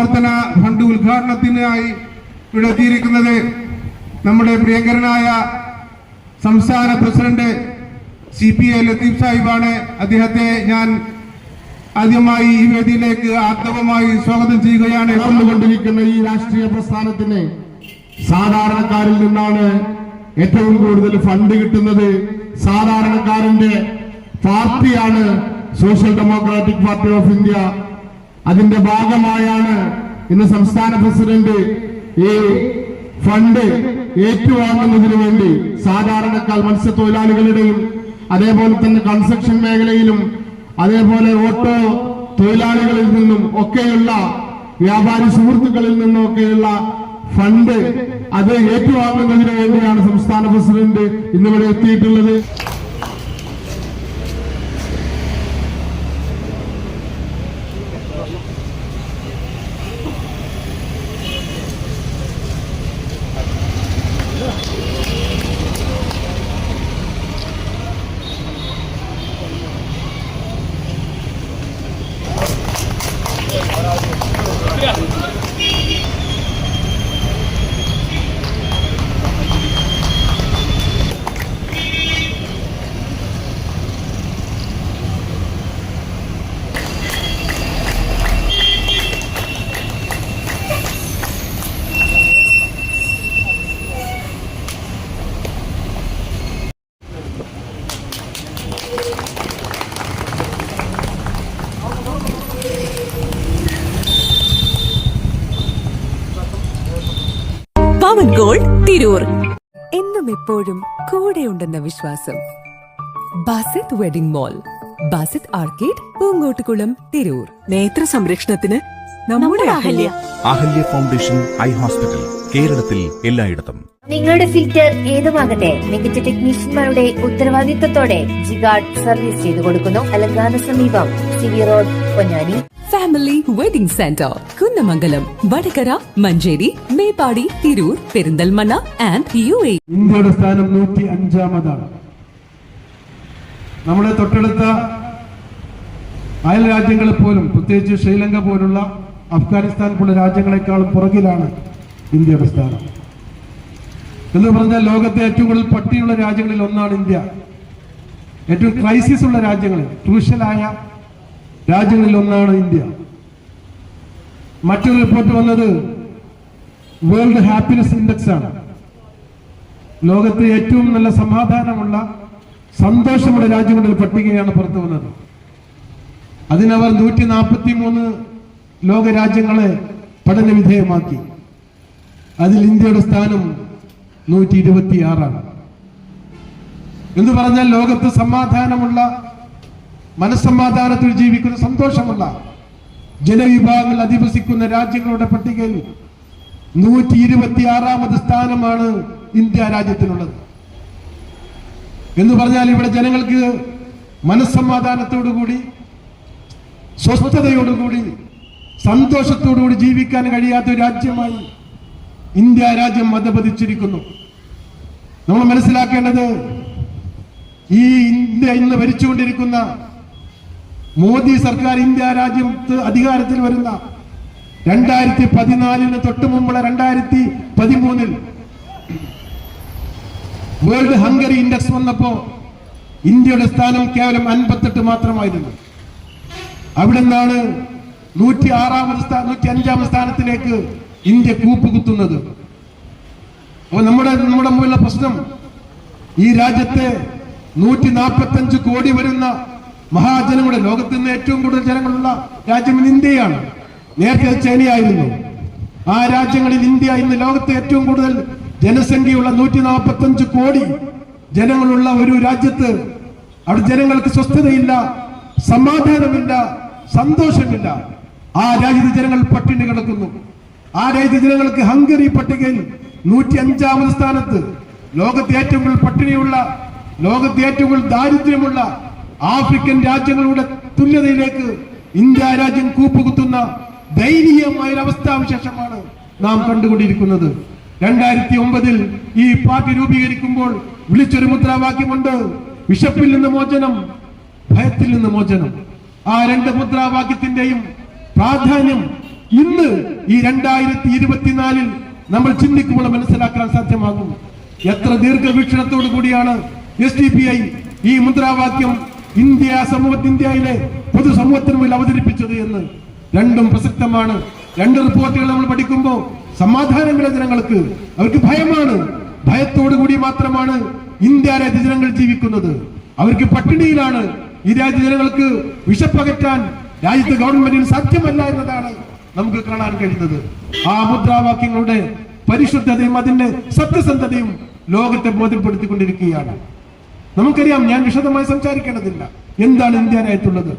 പ്രവർത്തന ഫണ്ട് ഉദ്ഘാടനത്തിനായി ഇവിടെ എത്തിയിരിക്കുന്നത് നമ്മുടെ പ്രിയങ്കരനായ സംസ്ഥാന president C P A Latheef സാഹിബാണ്. അദ്ദേഹത്തെ ഞാൻ ആദ്യമായി ഈ വേദിയിലേക്ക് ആർത്തവമായി സ്വാഗതം ചെയ്യുകയാണ്. കൊണ്ടുകൊണ്ടിരിക്കുന്ന ഈ രാഷ്ട്രീയ പ്രസ്ഥാനത്തിന് സാധാരണക്കാരിൽ നിന്നാണ് ഏറ്റവും കൂടുതൽ ഫണ്ട് കിട്ടുന്നത്. സാധാരണക്കാരന്റെ പാർട്ടിയാണ് social democratic party of India. അതിന്റെ ഭാഗമായാണ് ഇന്ന് സംസ്ഥാന പ്രസിഡന്റ് ഈ ഫണ്ട് ഏറ്റുവാങ്ങുന്നതിന് വേണ്ടി സാധാരണക്കാർ മത്സ്യത്തൊഴിലാളികളുടെയും അതേപോലെ തന്നെ കൺസ്ട്രക്ഷൻ മേഖലയിലും അതേപോലെ ഓട്ടോ തൊഴിലാളികളിൽ നിന്നും ഒക്കെയുള്ള വ്യാപാരി സുഹൃത്തുക്കളിൽ നിന്നൊക്കെയുള്ള ഫണ്ട് അത് ഏറ്റുവാങ്ങുന്നതിന് വേണ്ടിയാണ് സംസ്ഥാന പ്രസിഡന്റ് ഇന്നിവിടെ എത്തിയിട്ടുള്ളത്. Yeah. പവൻ ഗോൾഡ് തിരൂർ. എന്നും എപ്പോഴും കൂടെയുണ്ടെന്ന വിശ്വാസം. Basith wedding mall Basith arcade Poongottukulam Tirur. നേത്ര സംരക്ഷണത്തിന് നമ്മുടെ Ahalya. Ahalya. Foundation eye hospital കേരളത്തിൽ എല്ലായിടത്തും. നിങ്ങളുടെ ഫിൽറ്റർ ഏതുമാകട്ടെ മികച്ച ടെക്നീഷ്യന്മാരുടെ ഉത്തരവാദിത്തത്തോടെ ജിഗാർഡ് സർവീസ് ചെയ്തു കൊടുക്കുന്നു. അലങ്കാന സമീപം CV road Ponnani. Family wedding centre. Kunnamangalam Vadakara Manjeri Meppadi Tirur Perinthalmanna and U A ഇന്ത്യയുടെ സ്ഥാനം നൂറ്റി അഞ്ചാമതാണ് നമ്മുടെ തൊട്ടടുത്ത അയൽ രാജ്യങ്ങളെ പോലും പ്രത്യേകിച്ച് ശ്രീലങ്ക പോലുള്ള അഫ്ഗാനിസ്ഥാൻ പോലുള്ള രാജ്യങ്ങളെക്കാളും പുറകിലാണ് ഇന്ത്യയുടെ സ്ഥാനം. എന്ന് പറഞ്ഞാൽ ലോകത്തെ ഏറ്റവും കൂടുതൽ പട്ടിയുള്ള രാജ്യങ്ങളിൽ ഒന്നാണ് ഇന്ത്യ. ഏറ്റവും ക്രൈസിസ് ഉള്ള രാജ്യങ്ങളിൽ ക്രൂഷ്യലായ രാജ്യങ്ങളിൽ ഒന്നാണ് ഇന്ത്യ. മറ്റൊരു റിപ്പോർട്ട് വന്നത് വേൾഡ് ഹാപ്പിനെസ് ഇൻഡെക്സ് ആണ്. ലോകത്തെ ഏറ്റവും നല്ല സമാധാനമുള്ള സന്തോഷമുള്ള രാജ്യങ്ങളുടെ പട്ടികയാണ് പുറത്തു വന്നത്. അതിനവർ നൂറ്റി നാൽപ്പത്തി മൂന്ന് ലോക രാജ്യങ്ങളെ പഠന വിധേയമാക്കി. അതിൽ ഇന്ത്യയുടെ സ്ഥാനം നൂറ്റി ഇരുപത്തി ആറാണ് എന്ന് പറഞ്ഞാൽ ലോകത്ത് സമാധാനമുള്ള മനസ്സമാധാനത്തിൽ ജീവിക്കുന്ന സന്തോഷമുള്ള ജനവിഭാഗങ്ങൾ അധിവസിക്കുന്ന രാജ്യങ്ങളുടെ പട്ടികയിൽ നൂറ്റി ഇരുപത്തി ആറാമത് സ്ഥാനമാണ് ഇന്ത്യ രാജ്യത്തിനുള്ളത്. എന്ന് പറഞ്ഞാൽ ഇവിടെ ജനങ്ങൾക്ക് മനസ്സമാധാനത്തോടുകൂടി സ്വസ്ഥതയോടുകൂടി സന്തോഷത്തോടുകൂടി ജീവിക്കാൻ കഴിയാത്ത രാജ്യമായി ഇന്ത്യ രാജ്യം മതപതിച്ചിരിക്കുന്നു. നമ്മൾ മനസ്സിലാക്കേണ്ടത് ഈ ഇന്ത്യ ഇന്ന് ഭരിച്ചുകൊണ്ടിരിക്കുന്ന മോദി സർക്കാർ ഇന്ത്യ രാജ്യത്ത് അധികാരത്തിൽ വരുന്ന രണ്ടായിരത്തി പതിനാലിന് തൊട്ട് മുമ്പുള്ള രണ്ടായിരത്തി പതിമൂന്നിൽ വേൾഡ് ഹംഗറി ഇൻഡെക്സ് വന്നപ്പോ ഇന്ത്യയുടെ സ്ഥാനം കേവലം അൻപത്തെട്ട് മാത്രമായിരുന്നു. അവിടെ നിന്നാണ് നൂറ്റി ആറാമത് സ്ഥാനം നൂറ്റി അഞ്ചാമത് സ്ഥാനത്തിലേക്ക് ഇന്ത്യ കൂപ്പുകുത്തുന്നത്. അപ്പൊ നമ്മുടെ നമ്മുടെ മുമ്പിലുള്ള പ്രശ്നം ഈ രാജ്യത്തെ നൂറ്റി നാൽപ്പത്തഞ്ച് കോടി വരുന്ന മഹാജനങ്ങളുടെ ലോകത്ത് നിന്ന് ഏറ്റവും കൂടുതൽ ജനങ്ങളുള്ള രാജ്യം ഇന്ന് ഇന്ത്യയാണ്. നേരത്തെ ചൈനയായിരുന്നു. ആ രാജ്യങ്ങളിൽ ഇന്ത്യ ഇന്ന് ലോകത്തെ ഏറ്റവും കൂടുതൽ ജനസംഖ്യയുള്ള നൂറ്റി നാൽപ്പത്തഞ്ച് കോടി ജനങ്ങളുള്ള ഒരു രാജ്യത്ത് അവിടെ ജനങ്ങൾക്ക് സ്വസ്ഥതയില്ല സമാധാനമില്ല സന്തോഷമില്ല. ആ രാജ്യത്തെ ജനങ്ങൾ പട്ടിണി കിടക്കുന്നു. ആ രാജ്യത്തെ ജനങ്ങൾക്ക് ഹംഗറി പട്ടികയിൽ നൂറ്റി അഞ്ചാമത് സ്ഥാനത്ത്. ലോകത്തെ ഏറ്റവും കൂടുതൽ പട്ടിണിയുള്ള ലോകത്തെ ഏറ്റവും കൂടുതൽ ദാരിദ്ര്യമുള്ള ആഫ്രിക്കൻ രാജ്യങ്ങളുടെ തുല്യതയിലേക്ക് ഇന്ത്യ രാജ്യം കൂപ്പുകുത്തുന്ന ദയനീയമായ അവസ്ഥാവിശേഷമാണ് നാം കണ്ടുകൊണ്ടിരിക്കുന്നത്. രണ്ടായിരത്തി ഒമ്പതിൽ ഈ പാർട്ടി രൂപീകരിക്കുമ്പോൾ വിളിച്ചൊരു മുദ്രാവാക്യമുണ്ട്. വിശപ്പിൽ നിന്ന് മോചനം ഭയത്തിൽ നിന്ന് മോചനം. ആ രണ്ട് മുദ്രാവാക്യത്തിന്റെയും പ്രാധാന്യം ഇന്ന് ഈ രണ്ടായിരത്തി ഇരുപത്തിനാലിൽ നമ്മൾ ചിന്തിക്കുമ്പോൾ മനസ്സിലാക്കാൻ സാധ്യമാകും. എത്ര ദീർഘവീക്ഷണത്തോടു കൂടിയാണ് എസ് ഡി പി ഐ ഈ മുദ്രാവാക്യം ഇന്ത്യ സമൂഹ ഇന്ത്യയിലെ പൊതുസമൂഹത്തിന് മുന്നിൽ അവതരിപ്പിച്ചത് എന്ന്. രണ്ടും പ്രസക്തമാണ്. രണ്ട് റിപ്പോർട്ടുകൾ നമ്മൾ പഠിക്കുമ്പോൾ സമാധാനമില്ല ജനങ്ങൾക്ക് അവർക്ക് ഭയമാണ്. ഭയത്തോടു കൂടി മാത്രമാണ് ഇന്ത്യ രാജ്യ ജനങ്ങൾ ജീവിക്കുന്നത്. അവർക്ക് പട്ടിണിയിലാണ്. ഈ രാജ്യ ജനങ്ങൾക്ക് വിഷപ്പകറ്റാൻ രാജ്യത്തെ ഗവൺമെന്റിന് സാധ്യമല്ല എന്നതാണ് നമുക്ക് കാണാൻ കഴിയുന്നത്. ആ മുദ്രാവാക്യങ്ങളുടെ പരിശുദ്ധതയും അതിന്റെ സത്യസന്ധതയും ലോകത്തെ ബോധ്യപ്പെടുത്തിക്കൊണ്ടിരിക്കുകയാണ്. നമുക്കറിയാം ഞാൻ വിശദമായി സംസാരിക്കേണ്ടതില്ല. എന്താണ് ഇന്ത്യ രാജ്യത്തുള്ളത്